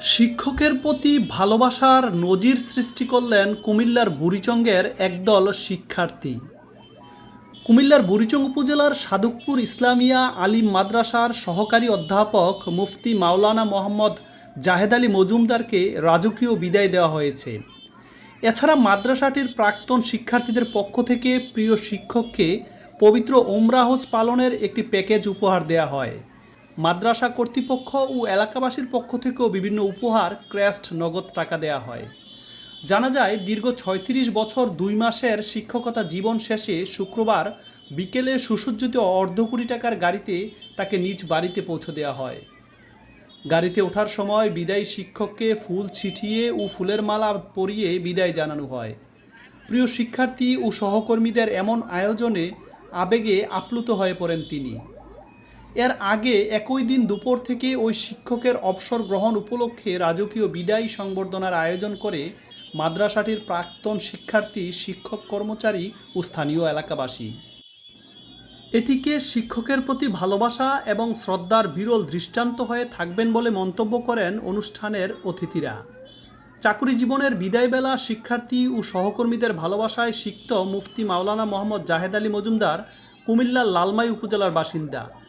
শিক্ষকের প্রতি ভালোবাসার নজির সৃষ্টি করলেন কুমিল্লার বুড়িচঙ্গের একদল শিক্ষার্থী। কুমিল্লার বুড়িচং উপজেলার সাদুকপুর ইসলামিয়া আলিম মাদ্রাসার সহকারী অধ্যাপক মুফতি মাওলানা মোহাম্মদ জাহেদ আলী মজুমদারকে রাজকীয় বিদায় দেওয়া হয়েছে। এছাড়া মাদ্রাসাটির প্রাক্তন শিক্ষার্থীদের পক্ষ থেকে প্রিয় শিক্ষককে পবিত্র ওমরাহজ পালনের একটি প্যাকেজ উপহার দেওয়া হয়। মাদ্রাসা কর্তৃপক্ষ ও এলাকাবাসীর পক্ষ থেকেও বিভিন্ন উপহার ক্র্যাস্ট নগদ টাকা দেওয়া হয়। জানা যায়, দীর্ঘ ছয়ত্রিশ বছর দুই মাসের শিক্ষকতা জীবন শেষে শুক্রবার বিকেলে সুসজ্জিত অর্ধ কোটি টাকার গাড়িতে তাকে নিজ বাড়িতে পৌঁছে দেওয়া হয়। গাড়িতে ওঠার সময় বিদায়ী শিক্ষককে ফুল ছিটিয়ে ও ফুলের মালা পরিয়ে বিদায় জানানো হয়। প্রিয় শিক্ষার্থী ও সহকর্মীদের এমন আয়োজনে আবেগে আপ্লুত হয়ে পড়েন তিনি। এর আগে একই দিন দুপুর থেকে ওই শিক্ষকের অবসর গ্রহণ উপলক্ষে রাজকীয় বিদায়ী সংবর্ধনার আয়োজন করে মাদ্রাসাটির প্রাক্তন শিক্ষার্থী, শিক্ষক কর্মচারী ও স্থানীয় এলাকাবাসী। এটিকে শিক্ষকের প্রতি ভালোবাসা এবং শ্রদ্ধার বিরল দৃষ্টান্ত হয়ে থাকবেন বলে মন্তব্য করেন অনুষ্ঠানের অতিথিরা। চাকরি জীবনের বিদায়বেলা শিক্ষার্থী ও সহকর্মীদের ভালোবাসায় সিক্ত মুফতি মাওলানা মোহাম্মদ জাহেদ আলী মজুমদার, কুমিল্লার লালমাই উপজেলার বাসিন্দা।